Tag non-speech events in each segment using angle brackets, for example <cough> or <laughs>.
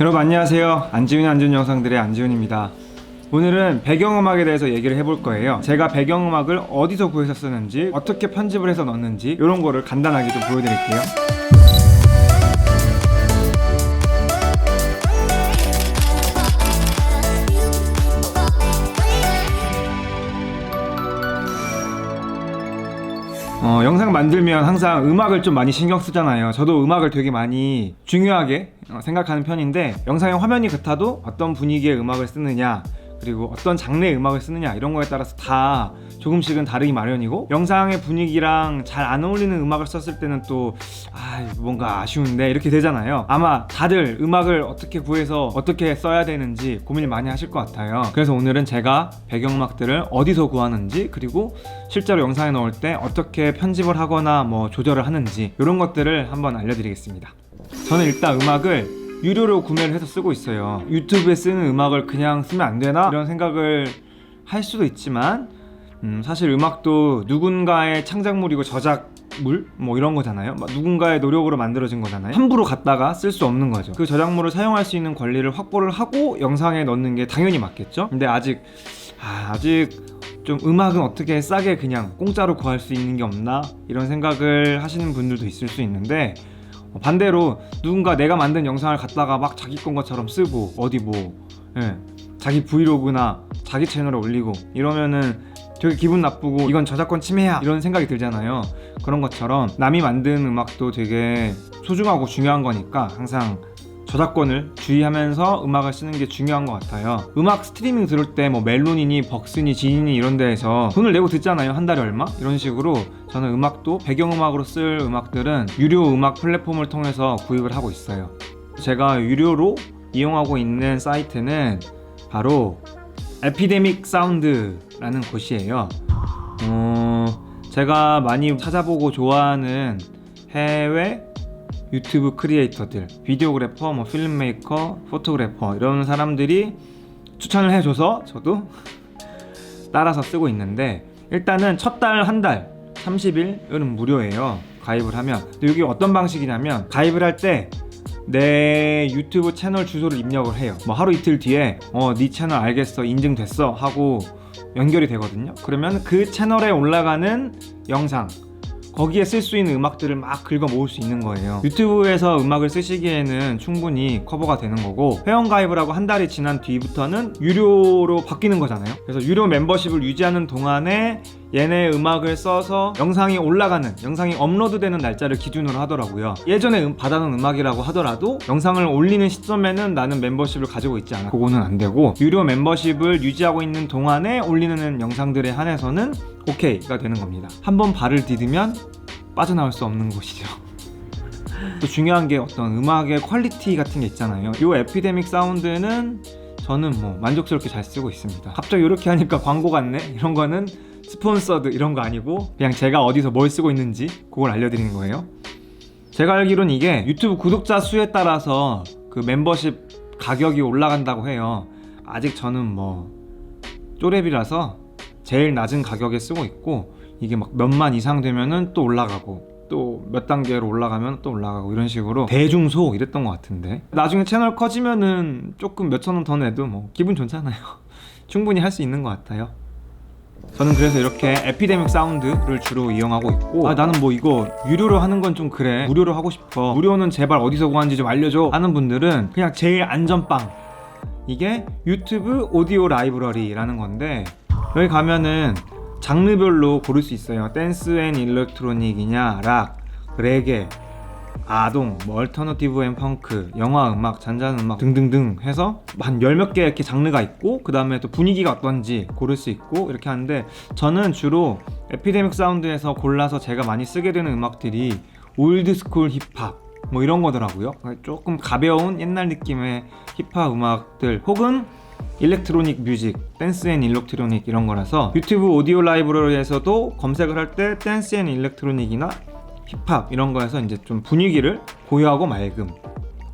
여러분 안녕하세요. 안지훈의 안지훈 영상들의 안지훈입니다. 오늘은 배경음악에 대해서 얘기를 해볼 거예요. 제가 배경음악을 어디서 구해서 쓰는지, 어떻게 편집을 해서 넣는지 이런 거를 간단하게 좀 보여드릴게요. 어, 영상 만들면 항상 음악을 좀 많이 신경 쓰잖아요. 저도 음악을 되게 많이 중요하게 어, 생각하는 편인데 영상의 화면이 같아도 어떤 분위기의 음악을 쓰느냐 그리고 어떤 장르의 음악을 쓰느냐 이런 거에 따라서 다 조금씩은 다르기 마련이고 영상의 분위기랑 잘 안 어울리는 음악을 썼을 때는 또 아, 뭔가 아쉬운데 이렇게 되잖아요. 아마 다들 음악을 어떻게 구해서 어떻게 써야 되는지 고민을 많이 하실 것 같아요. 그래서 오늘은 제가 배경음악들을 어디서 구하는지 그리고 실제로 영상에 넣을 때 어떻게 편집을 하거나 뭐 조절을 하는지 이런 것들을 한번 알려드리겠습니다. 저는 일단 음악을 유료로 구매를 해서 쓰고 있어요. 유튜브에 쓰는 음악을 그냥 쓰면 안 되나 이런 생각을 할 수도 있지만 음, 사실 음악도 누군가의 창작물이고 저작물 뭐 이런 거잖아요. 막 누군가의 노력으로 만들어진 거잖아요. 함부로 갖다가 쓸 수 없는 거죠. 그 저작물을 사용할 수 있는 권리를 확보를 하고 영상에 넣는 게 당연히 맞겠죠. 근데 아직 아, 아직 좀 음악은 어떻게 싸게 그냥 공짜로 구할 수 있는 게 없나 이런 생각을 하시는 분들도 있을 수 있는데 어, 반대로 누군가 내가 만든 영상을 갖다가 막 자기 건 것처럼 쓰고 어디 뭐 예, 자기 브이로그나 자기 채널에 올리고 이러면은 되게 기분 나쁘고 이건 저작권 침해야 이런 생각이 들잖아요. 그런 것처럼 남이 만든 음악도 되게 소중하고 중요한 거니까 항상 저작권을 주의하면서 음악을 쓰는 게 중요한 것 같아요. 음악 스트리밍 들을 때 뭐 멜론이니 벅스니 지니니 이런 데에서 돈을 내고 듣잖아요. 한 달에 얼마? 이런 식으로 저는 음악도 배경음악으로 쓸 음악들은 유료 음악 플랫폼을 통해서 구입을 하고 있어요. 제가 유료로 이용하고 있는 사이트는 바로 에피데믹 사운드라는 곳이에요. 어, 제가 많이 찾아보고 좋아하는 해외 유튜브 크리에이터들, 비디오그래퍼, 뭐 필름메이커, 포토그래퍼 이런 사람들이 추천을 해줘서 저도 <laughs> 따라서 쓰고 있는데 일단은 첫 달 한 달 30일은 무료예요. 가입을 하면. 근데 여기 어떤 방식이냐면 가입을 할 때 내 유튜브 채널 주소를 입력을 해요. 뭐 하루 이틀 뒤에 어네 채널 알겠어 인증됐어 하고 연결이 되거든요. 그러면 그 채널에 올라가는 영상 거기에 쓸 수 있는 음악들을 막 긁어 모을 수 있는 거예요. 유튜브에서 음악을 쓰시기에는 충분히 커버가 되는 거고 회원 가입을 하고 한 달이 지난 뒤부터는 유료로 바뀌는 거잖아요. 그래서 유료 멤버십을 유지하는 동안에 얘네 음악을 써서 영상이 올라가는 영상이 업로드되는 날짜를 기준으로 하더라고요. 예전에 음- 받아놓은 음악이라고 하더라도 영상을 올리는 시점에는 나는 멤버십을 가지고 있지 않아. 그거는 안 되고 유료 멤버십을 유지하고 있는 동안에 올리는 영상들에 한해서는 오케이가 되는 겁니다. 한번 발을 디디면 빠져나올 수 없는 곳이죠. <laughs> 또 중요한 게 어떤 음악의 퀄리티 같은 게 있잖아요. 이 에피데믹 사운드는 저는 뭐 만족스럽게 잘 쓰고 있습니다. 갑자기 이렇게 하니까 광고 같네? 이런 거는 스폰서드 이런 거 아니고 그냥 제가 어디서 뭘 쓰고 있는지 그걸 알려드리는 거예요. 제가 알기로는 이게 유튜브 구독자 수에 따라서 그 멤버십 가격이 올라간다고 해요. 아직 저는 뭐 쪼렙이라서 제일 낮은 가격에 쓰고 있고 이게 막 몇만 이상 되면은 또 올라가고 또 몇 단계로 올라가면 또 올라가고 이런 식으로 대중소 이랬던 것 같은데 나중에 채널 커지면은 조금 몇천 원 더 내도 뭐 기분 좋잖아요 <laughs> 충분히 할 수 있는 것 같아요 저는 그래서 이렇게 에피데믹 사운드를 주로 이용하고 있고 아 나는 뭐 이거 유료로 하는 건 좀 그래. 무료로 하고 싶어. 무료는 제발 어디서 구하는지 좀 알려줘. 하는 분들은 그냥 제일 안전빵. 이게 유튜브 오디오 라이브러리라는 건데 여기 가면은 장르별로 고를 수 있어요. 댄스 앤 일렉트로닉이냐 락 레게 아동, 뭐 얼터너티브 앤 펑크, 영화 음악, 잔잔 음악 등등등 해서 한 열 몇 개 이렇게 장르가 있고 그 다음에 또 분위기가 어떤지 고를 수 있고 이렇게 하는데 저는 주로 에피데믹 사운드에서 골라서 제가 많이 쓰게 되는 음악들이 올드스쿨 힙합 뭐 이런 거더라고요. 조금 가벼운 옛날 느낌의 힙합 음악들 혹은 일렉트로닉 뮤직, 댄스 앤 일렉트로닉 이런 거라서 유튜브 오디오 라이브러리에서도 검색을 할 때 댄스 앤 일렉트로닉이나 힙합 이런 거에서 이제 좀 분위기를 고요하고 맑음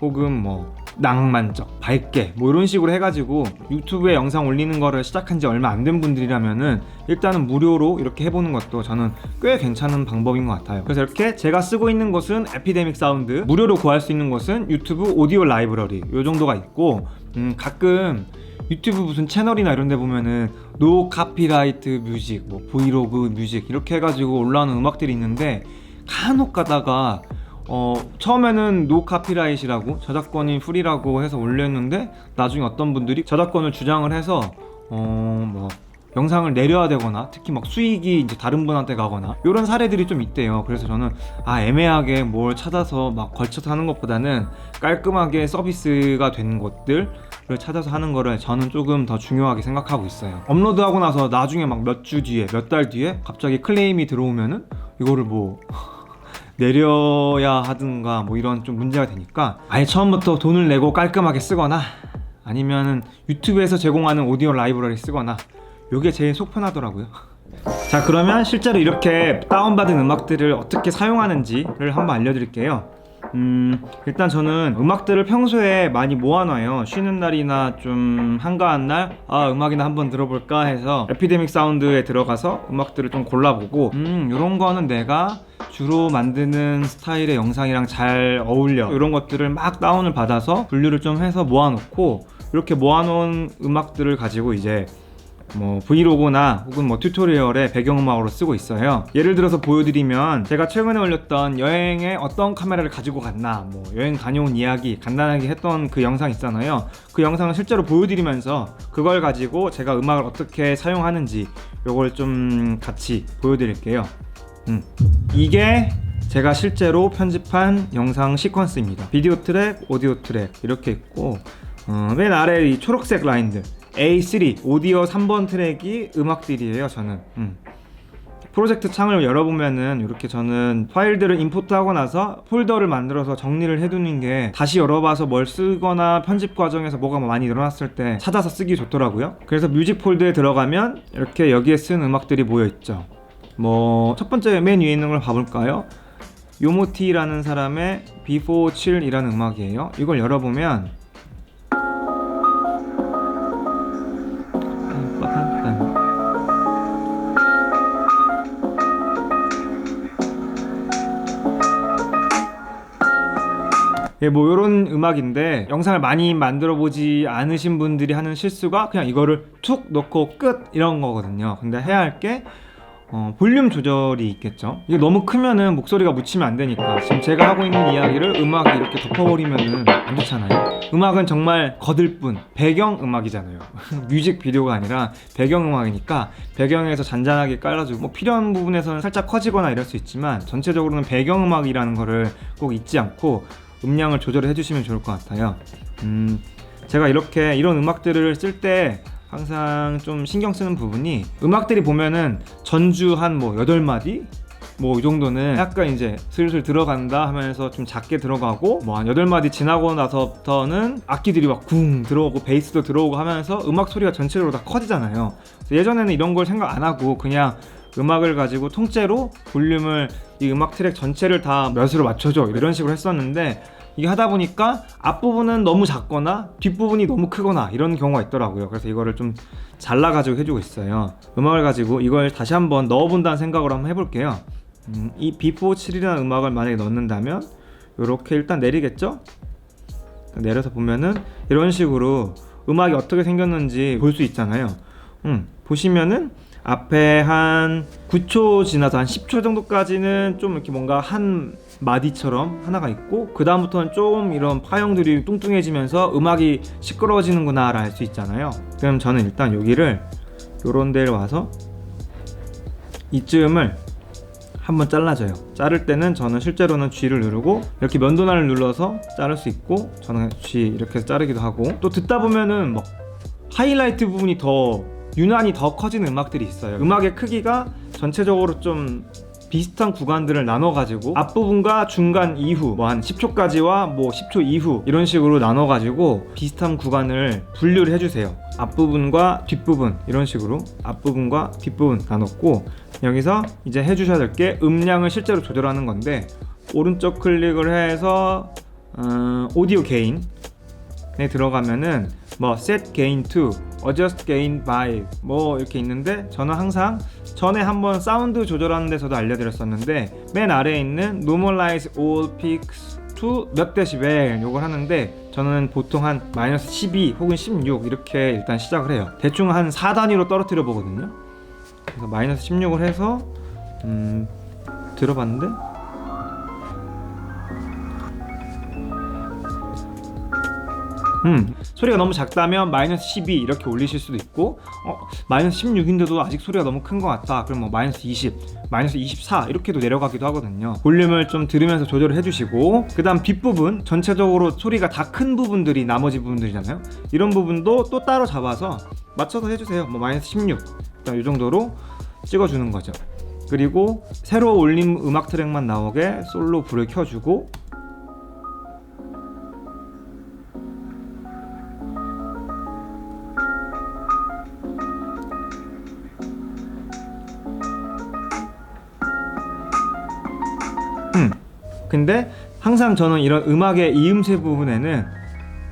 혹은 뭐 낭만적, 밝게 뭐 이런 식으로 해가지고 유튜브에 영상 올리는 거를 시작한 지 얼마 안 된 분들이라면은 일단은 무료로 이렇게 해보는 것도 저는 꽤 괜찮은 방법인 것 같아요. 그래서 이렇게 제가 쓰고 있는 곳은 에피데믹 사운드, 무료로 구할 수 있는 곳은 유튜브 오디오 라이브러리 요 정도가 있고 음, 가끔 유튜브 무슨 채널이나 이런 데 보면은 노 카피라이트 뮤직, 뭐 브이로그 뮤직 이렇게 해가지고 올라오는 음악들이 있는데 간혹 가다가 어 처음에는 노 카피라이트라고 저작권이 프리라고 해서 올렸는데 나중에 어떤 분들이 저작권을 주장을 해서 어 뭐 영상을 내려야 되거나 특히 막 수익이 이제 다른 분한테 가거나 이런 사례들이 좀 있대요. 그래서 저는 아 애매하게 뭘 찾아서 막 걸쳐서 하는 것보다는 깔끔하게 서비스가 된 것들을 찾아서 하는 거를 저는 조금 더 중요하게 생각하고 있어요. 업로드하고 나서 나중에 막 몇 주 뒤에 몇 달 뒤에 갑자기 클레임이 들어오면은 이거를 뭐 내려야 하든가 뭐 이런 좀 문제가 되니까 아예 처음부터 돈을 내고 깔끔하게 쓰거나 아니면은 유튜브에서 제공하는 오디오 라이브러리 쓰거나 요게 제일 속 편하더라고요. 자 그러면 실제로 이렇게 다운받은 음악들을 어떻게 사용하는지를 한번 알려드릴게요. 음 일단 저는 음악들을 평소에 많이 모아놔요. 쉬는 날이나 좀 한가한 날 아 음악이나 한번 들어볼까 해서 에피데믹 사운드에 들어가서 음악들을 좀 골라보고 음 이런 거는 내가 주로 만드는 스타일의 영상이랑 잘 어울려 이런 것들을 막 다운을 받아서 분류를 좀 해서 모아놓고 이렇게 모아놓은 음악들을 가지고 이제 뭐 브이로그나 혹은 뭐 튜토리얼의 배경음악으로 쓰고 있어요. 예를 들어서 보여드리면 제가 최근에 올렸던 여행에 어떤 카메라를 가지고 갔나 뭐 여행 다녀온 이야기 간단하게 했던 그 영상 있잖아요. 그 영상을 실제로 보여드리면서 그걸 가지고 제가 음악을 어떻게 사용하는지 요걸 좀 같이 보여드릴게요. 음. 이게 제가 실제로 편집한 영상 시퀀스입니다. 비디오 트랙, 오디오 트랙 이렇게 있고 어, 맨 아래 이 초록색 라인들 A3 오디오 3번 트랙이 음악들이에요. 저는 음. 프로젝트 창을 열어보면은 이렇게 저는 파일들을 임포트하고 나서 폴더를 만들어서 정리를 해두는 게 다시 열어봐서 뭘 쓰거나 편집 과정에서 뭐가 많이 일어났을 때 찾아서 쓰기 좋더라고요. 그래서 뮤직 폴더에 들어가면 이렇게 여기에 쓴 음악들이 모여 있죠. 뭐 첫 번째 맨 위에 있는 걸 봐볼까요? 요모티라는 사람의 Before Chill이라는 음악이에요. 이걸 열어보면 예, 뭐 이런 음악인데 영상을 많이 만들어 보지 않으신 분들이 하는 실수가 그냥 이거를 툭 넣고 끝 이런 거거든요. 근데 해야 할게 어, 볼륨 조절이 있겠죠. 이게 너무 크면은 목소리가 묻히면 안 되니까 지금 제가 하고 있는 이야기를 음악이 이렇게 덮어버리면은 안 좋잖아요. 음악은 정말 거들 뿐 배경 음악이잖아요. <laughs> 뮤직 비디오가 아니라 배경 음악이니까 배경에서 잔잔하게 깔아주고 뭐 필요한 부분에서는 살짝 커지거나 이럴 수 있지만 전체적으로는 배경 음악이라는 거를 꼭 잊지 않고 음량을 조절해 주시면 좋을 것 같아요. 음, 제가 이렇게 이런 음악들을 쓸 때 항상 좀 신경 쓰는 부분이 음악들이 보면은 전주 한 뭐 8마디 뭐 이 정도는 약간 이제 슬슬 들어간다 하면서 좀 작게 들어가고 뭐 한 8마디 지나고 나서부터는 악기들이 막 쿵 들어오고 베이스도 들어오고 하면서 음악 소리가 전체적으로 다 커지잖아요. 예전에는 이런 걸 생각 안 하고 그냥 음악을 가지고 통째로 볼륨을 이 음악 트랙 전체를 다 몇으로 맞춰줘. 이런 식으로 했었는데 이게 하다 보니까 앞부분은 너무 작거나 뒷부분이 너무 크거나 이런 경우가 있더라고요. 그래서 이거를 좀 잘라 가지고 해주고 있어요. 음악을 가지고 이걸 다시 한번 넣어본다는 생각으로 한번 해볼게요. 음, 이 비포 7이라는 음악을 만약에 넣는다면 이렇게 일단 내리겠죠? 내려서 보면은 이런 식으로 음악이 어떻게 생겼는지 볼 수 있잖아요. 음, 보시면은 앞에 한 9초 지나서 한 10초 정도까지는 좀 이렇게 뭔가 한 마디처럼 하나가 있고 그 다음부터는 좀 이런 파형들이 뚱뚱해지면서 음악이 시끄러워지는구나 알수 있잖아요. 그럼 저는 일단 여기를 요런 데를 와서 이쯤을 한번 잘라줘요. 자를 때는 저는 실제로는 G를 누르고 이렇게 면도날을 눌러서 자를 수 있고 저는 G 이렇게 자르기도 하고 또 듣다 보면은 뭐 하이라이트 부분이 더 유난히 더 커지는 음악들이 있어요. 음악의 크기가 전체적으로 좀 비슷한 구간들을 나눠가지고 앞부분과 중간 이후 뭐 한 10초까지와 뭐 10초 이후 이런 식으로 나눠가지고 비슷한 구간을 분류를 해주세요. 앞부분과 뒷부분 이런 식으로 앞부분과 뒷부분 나눴고 여기서 이제 해주셔야 될 게 음량을 실제로 조절하는 건데 오른쪽 클릭을 해서 어, 오디오 게인 에 들어가면은 뭐 set gain to, adjust gain by 뭐 이렇게 있는데 저는 항상 전에 한번 사운드 조절하는 데서도 알려드렸었는데 맨 아래에 있는 normalize all peaks to 몇 데시벨 요걸 하는데 저는 보통 한 마이너스 12 혹은 16 이렇게 일단 시작을 해요. 대충 한 4단위로 떨어뜨려 보거든요. 그래서 마이너스 16을 해서 음 들어봤는데 음 소리가 너무 작다면 마이너스 12 이렇게 올리실 수도 있고 어 마이너스 16인데도 아직 소리가 너무 큰 것 같다. 그럼 뭐 마이너스 20 마이너스 24 이렇게도 내려가기도 하거든요. 볼륨을 좀 들으면서 조절을 해주시고 그 다음 뒷부분 전체적으로 소리가 다 큰 부분들이 나머지 부분들이잖아요. 이런 부분도 또 따로 잡아서 맞춰서 해주세요. 뭐 마이너스 16 일단 이 정도로 찍어주는 거죠. 그리고 새로 올린 음악 트랙만 나오게 솔로 불을 켜주고 근데 항상 저는 이런 음악의 이음새 부분에는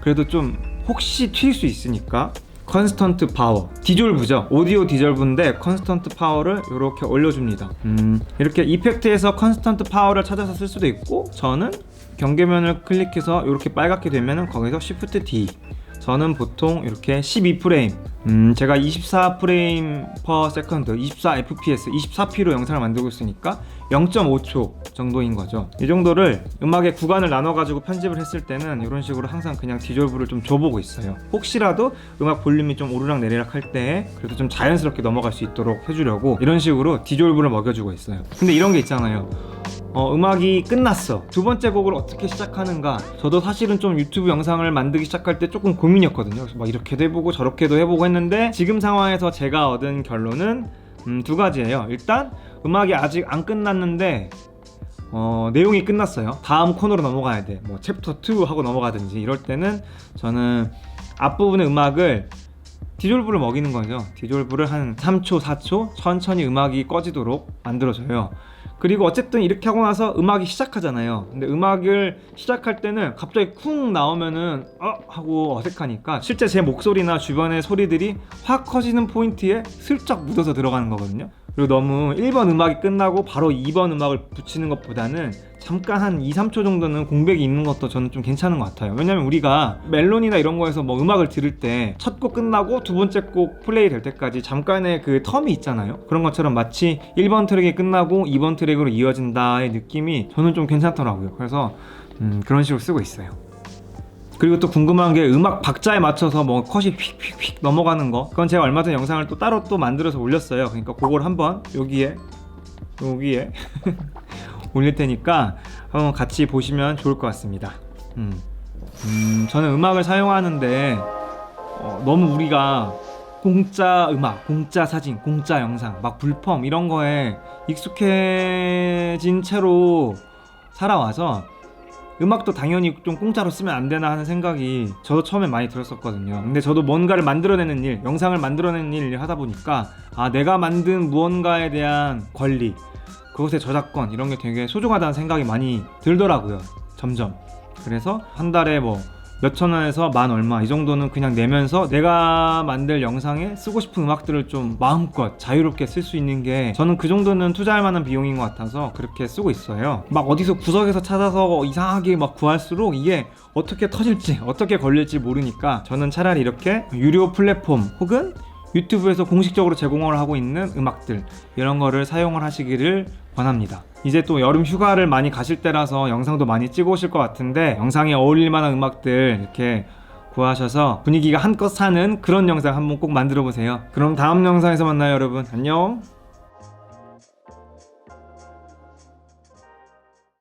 그래도 좀 혹시 튈 수 있으니까 컨스턴트 파워 디졸브죠. 오디오 디졸브인데 컨스턴트 파워를 이렇게 올려줍니다. 음, 이렇게 이펙트에서 컨스턴트 파워를 찾아서 쓸 수도 있고 저는 경계면을 클릭해서 이렇게 빨갛게 되면은 거기서 Shift D 저는 보통 이렇게 12프레임 음, 제가 24프레임 per 세컨드 24fps 24p로 영상을 만들고 있으니까 0.5초 정도인 거죠. 이 정도를 음악의 구간을 나눠 가지고 편집을 했을 때는 이런 식으로 항상 그냥 디졸브를 좀 줘보고 있어요. 혹시라도 음악 볼륨이 좀 오르락 내리락 할 때 그래도 좀 자연스럽게 넘어갈 수 있도록 해주려고 이런 식으로 디졸브를 먹여주고 있어요. 근데 이런 게 있잖아요 어, 음악이 끝났어. 두 번째 곡을 어떻게 시작하는가. 저도 사실은 좀 유튜브 영상을 만들기 시작할 때 조금 고민이었거든요. 그래서 막 이렇게도 해보고 저렇게도 해보고 했는데 지금 상황에서 제가 얻은 결론은 음, 두 가지예요. 일단 음악이 아직 안 끝났는데 어, 내용이 끝났어요. 다음 코너로 넘어가야 돼. 뭐 챕터 2 하고 넘어가든지 이럴 때는 저는 앞부분의 음악을 디졸브를 먹이는 거죠. 디졸브를 한 3초, 4초 천천히 음악이 꺼지도록 만들어줘요. 그리고 어쨌든 이렇게 하고 나서 음악이 시작하잖아요. 근데 음악을 시작할 때는 갑자기 쿵 나오면은 어 하고 어색하니까 실제 제 목소리나 주변의 소리들이 확 커지는 포인트에 슬쩍 묻어서 들어가는 거거든요. 그리고 너무 1번 음악이 끝나고 바로 2번 음악을 붙이는 것보다는 잠깐 한 2, 3초 정도는 공백이 있는 것도 저는 좀 괜찮은 것 같아요. 왜냐면 우리가 멜론이나 이런 거에서 뭐 음악을 들을 때 첫 곡 끝나고 두 번째 곡 플레이 될 때까지 잠깐의 그 텀이 있잖아요. 그런 것처럼 마치 1번 트랙이 끝나고 2번 트랙으로 이어진다의 느낌이 저는 좀 괜찮더라고요. 그래서 음, 그런 식으로 쓰고 있어요. 그리고 또 궁금한 게 음악 박자에 맞춰서 뭐 컷이 휙휙휙 넘어가는 거. 그건 제가 얼마 전에 영상을 또 따로 또 만들어서 올렸어요. 그러니까 그걸 한번 여기에 여기에 <laughs> 올릴 테니까 한번 같이 보시면 좋을 것 같습니다. 음, 음, 저는 음악을 사용하는데 어, 너무 우리가 공짜 음악, 공짜 사진, 공짜 영상, 막 불펌 이런 거에 익숙해진 채로 살아와서 음악도 당연히 좀 공짜로 쓰면 안 되나 하는 생각이 저도 처음에 많이 들었었거든요. 근데 저도 뭔가를 만들어내는 일, 영상을 만들어내는 일을 하다 보니까 아 내가 만든 무언가에 대한 권리, 그것의 저작권 이런 게 되게 소중하다는 생각이 많이 들더라고요. 점점. 그래서 한 달에 뭐 몇천 원에서 만 얼마 이 정도는 그냥 내면서 내가 만들 영상에 쓰고 싶은 음악들을 좀 마음껏 자유롭게 쓸 수 있는 게 저는 그 정도는 투자할 만한 비용인 것 같아서 그렇게 쓰고 있어요. 막 어디서 구석에서 찾아서 이상하게 막 구할수록 이게 어떻게 터질지 어떻게 걸릴지 모르니까 저는 차라리 이렇게 유료 플랫폼 혹은 유튜브에서 공식적으로 제공을 하고 있는 음악들 이런 거를 사용을 하시기를 권합니다. 이제 또 여름 휴가를 많이 가실 때라서 영상도 많이 찍어 오실 것 같은데 영상에 어울릴 만한 음악들 이렇게 구하셔서 분위기가 한껏 사는 그런 영상 한번 꼭 만들어 보세요. 그럼 다음 영상에서 만나요, 여러분. 안녕.